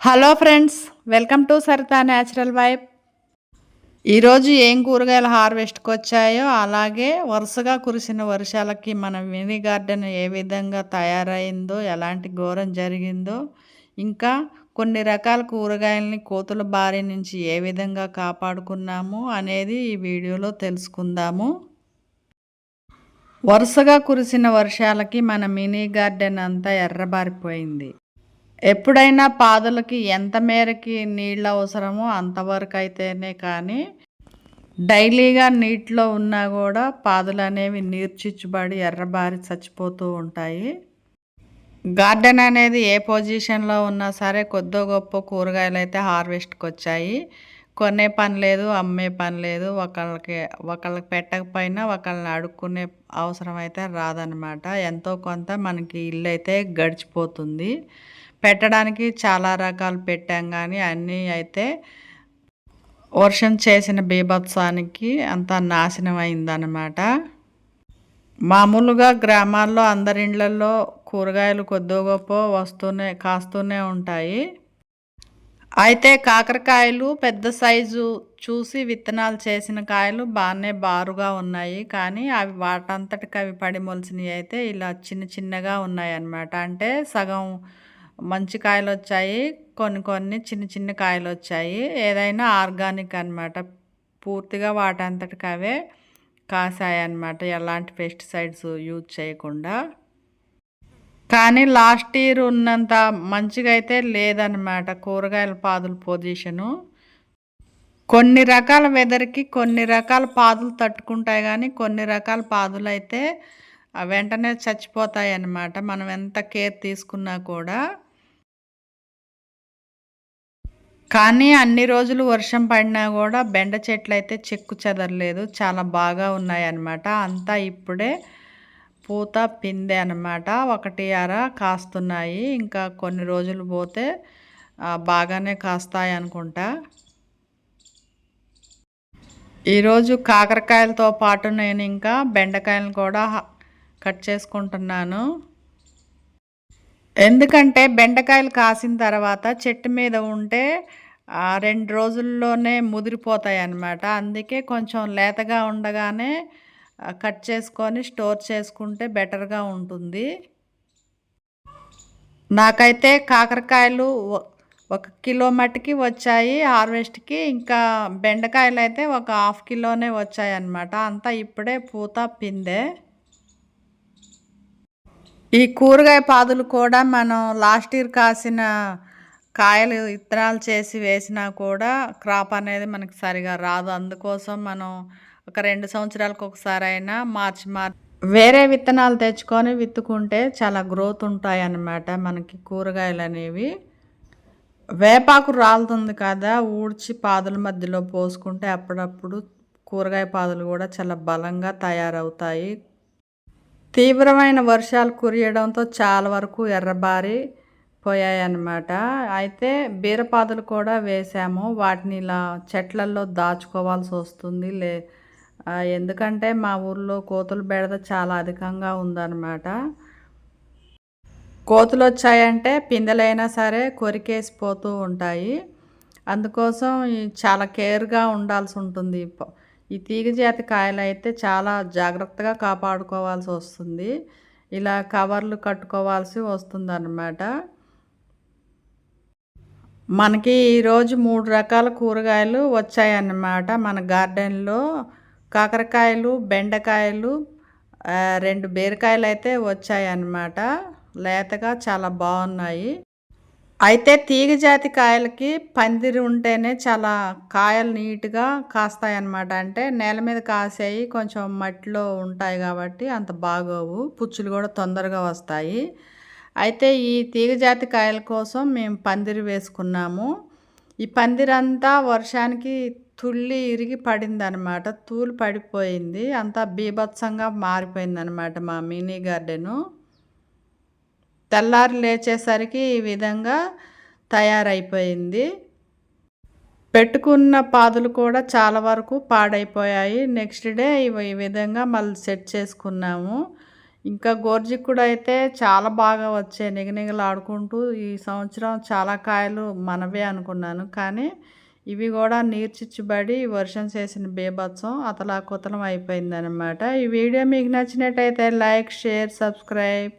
Hello friends welcome to Sarita natural vibe. ఈరోజు ఏం కూరగాయలు హార్వెస్ట్కి వచ్చాయో అలాగే వరుసగా కురిసిన వర్షాలకి మన మినీ గార్డెన్ ఏ విధంగా తయారైందో ఎలాంటి ఘోరం జరిగిందో ఇంకా కొన్ని రకాల కూరగాయలని కోతుల బారి నుంచి ఏ విధంగా కాపాడుకున్నాము అనేది ఈ వీడియోలో తెలుసుకుందాము. వరుసగా కురిసిన వర్షాలకి మన మినీ గార్డెన్ అంతా ఎర్రబారిపోయింది. ఎప్పుడైనా పాదులకి ఎంత మేరకి నీళ్ళు అవసరమో అంతవరకు అయితేనే కానీ డైలీగా నీటిలో ఉన్నా కూడా పాదులు అనేవి నీర్చిచ్చుబడి ఎర్రబారి చచ్చిపోతూ ఉంటాయి. గార్డెన్ అనేది ఏ పొజిషన్లో ఉన్నా సరే కొద్దో గొప్ప కూరగాయలు అయితే హార్వెస్ట్కి వచ్చాయి కొనే పని లేదు అమ్మే పని లేదు ఒకళ్ళకి ఒకళ్ళకి పెట్టకపోయినా ఒకళ్ళని అడుక్కునే అవసరం అయితే రాదనమాట ఎంతో కొంత మనకి ఇల్లు అయితే గడిచిపోతుంది. పెట్టడానికి చాలా రకాలు పెట్టాం కానీ అన్నీ అయితే వర్షం చేసిన బీభత్సానికి అంతా నాశనం అయిందనమాట మామూలుగా గ్రామాల్లో అందరి ఇళ్ళలో కూరగాయలు కొద్దో గొప్ప వస్తూనే కాస్తూనే ఉంటాయి. అయితే కాకరకాయలు పెద్ద సైజు చూసి విత్తనాలు చేసిన కాయలు బాగానే బారుగా ఉన్నాయి. కానీ అవి వాటంతటికి అవి పడి మొలిసినవి అయితే ఇలా చిన్న చిన్నగా ఉన్నాయి అన్నమాట అంటే సగం మంచి కాయలు వచ్చాయి కొన్ని కొన్ని చిన్న చిన్న కాయలు వచ్చాయి ఏదైనా ఆర్గానిక్ అనమాట పూర్తిగా వాటంతటికి అవే కాసాయి అనమాట ఎలాంటి పెస్టిసైడ్స్ యూజ్ చేయకుండా. కానీ లాస్ట్ ఇయర్ ఉన్నంత మంచిగా అయితే లేదనమాట కూరగాయల పాదుల పొజిషను. కొన్ని రకాల వెదర్కి కొన్ని రకాల పాదులు తట్టుకుంటాయి కానీ కొన్ని రకాల పాదులు అయితే వెంటనే చచ్చిపోతాయి అన్నమాట మనం ఎంత కేర్ తీసుకున్నా కూడా. కానీ అన్ని రోజులు వర్షం పడినా కూడా బెండ చెట్లు అయితే చెక్కు చెదరలేదు. చాలా బాగా ఉన్నాయి అన్నమాట అంతా ఇప్పుడే పూత పిందె అనమాట ఒకటి అర కాస్తున్నాయి. ఇంకా కొన్ని రోజులు పోతే బాగానే కాస్తాయి అనుకుంటా. ఈరోజు కాకరకాయలతో పాటు నేను ఇంకా బెండకాయలను కూడా కట్ చేసుకుంటున్నాను. ఎందుకంటే బెండకాయలు కాసిన తర్వాత చెట్టు మీద ఉంటే రెండు రోజుల్లోనే ముదిరిపోతాయి అన్నమాట అందుకే కొంచెం లేతగా ఉండగానే కట్ చేసుకొని స్టోర్ చేసుకుంటే బెటర్గా ఉంటుంది. నాకైతే కాకరకాయలు ఒక కిలో మట్టికి వచ్చాయి. హార్వెస్ట్కి ఇంకా బెండకాయలు అయితే ఒక హాఫ్ కిలోనే వచ్చాయి అన్నమాట అంతా ఇప్పుడే పూత పిందే. ఈ కూరగాయ పాదులు కూడా మనం లాస్ట్ ఇయర్ కాసిన కాయలు విత్తనాలు చేసి వేసినా కూడా క్రాప్ అనేది మనకి సరిగా రాదు. అందుకోసం మనం ఒక రెండు సంవత్సరాలకు ఒకసారి అయినా మార్చి మార్చి వేరే విత్తనాలు తెచ్చుకొని విత్తుకుంటే చాలా గ్రోత్ ఉంటాయి అన్నమాట మనకి కూరగాయలు అనేవి. వేపాకు రాలుతుంది కదా ఊడ్చి పాదుల మధ్యలో పోసుకుంటే అప్పుడప్పుడు కూరగాయ పాదులు కూడా చాలా బలంగా తయారవుతాయి. తీవ్రమైన వర్షాలు కురియడంతో చాలా వరకు ఎర్రబారి పోయాయన్నమాట. అయితే బీరపాదులు కూడా వేసాము. వాటిని ఇలా చెట్లల్లో దాచుకోవాల్సి వస్తుంది. లే ఎందుకంటే మా ఊర్లో కోతుల బెడద చాలా అధికంగా ఉందన్నమాట. కోతులు వచ్చాయంటే పిందెలైనా సరే కొరికేసిపోతూ ఉంటాయి. అందుకోసం చాలా కేర్గా ఉండాల్సి ఉంటుంది. ఈ తీగజాతి కాయలు అయితే చాలా జాగ్రత్తగా కాపాడుకోవాల్సి వస్తుంది. ఇలా కవర్లు కట్టుకోవాల్సి వస్తుంది అన్నమాట మనకి ఈరోజు మూడు రకాల కూరగాయలు వచ్చాయన్నమాట. మన గార్డెన్లో కాకరకాయలు బెండకాయలు రెండు బీరకాయలు అయితే వచ్చాయన్నమాట. లేతగా చాలా బాగున్నాయి. అయితే తీగ జాతి కాయలకి పందిరి ఉంటేనే చాలా కాయలు నీట్గా కాస్తాయి అన్నమాట అంటే నేల మీద కాసేయి కొంచెం మట్టిలో ఉంటాయి కాబట్టి అంత బాగోవు. పుచ్చులు కూడా తొందరగా వస్తాయి. అయితే ఈ తీగ జాతి కాయల కోసం మేము పందిరి వేసుకున్నాము. ఈ పందిరంతా వర్షానికి తుళ్ళి ఇరిగి పడిందనమాట తూలు పడిపోయింది. అంతా బీభత్సంగా మారిపోయిందనమాట మా మినీ గార్డెను. తెల్లారి లేచేసరికి ఈ విధంగా తయారైపోయింది. పెట్టుకున్న పాదులు కూడా చాలా వరకు పాడైపోయాయి. నెక్స్ట్ డే ఈ విధంగా మళ్ళీ సెట్ చేసుకున్నాము. ఇంకా గోర్జిక్కుడు అయితే చాలా బాగా వచ్చాయి నిగనిగలాడుకుంటూ ఈ సంవత్సరం చాలా కాయలు మనవే అనుకున్నాను. కానీ ఇవి కూడా నీర్చిచ్చుబడి వర్షం చేసిన బీభత్సం అతలాకుతలం అయిపోయిందనమాట ఈ వీడియో మీకు నచ్చినట్టయితే లైక్ షేర్ సబ్స్క్రైబ్.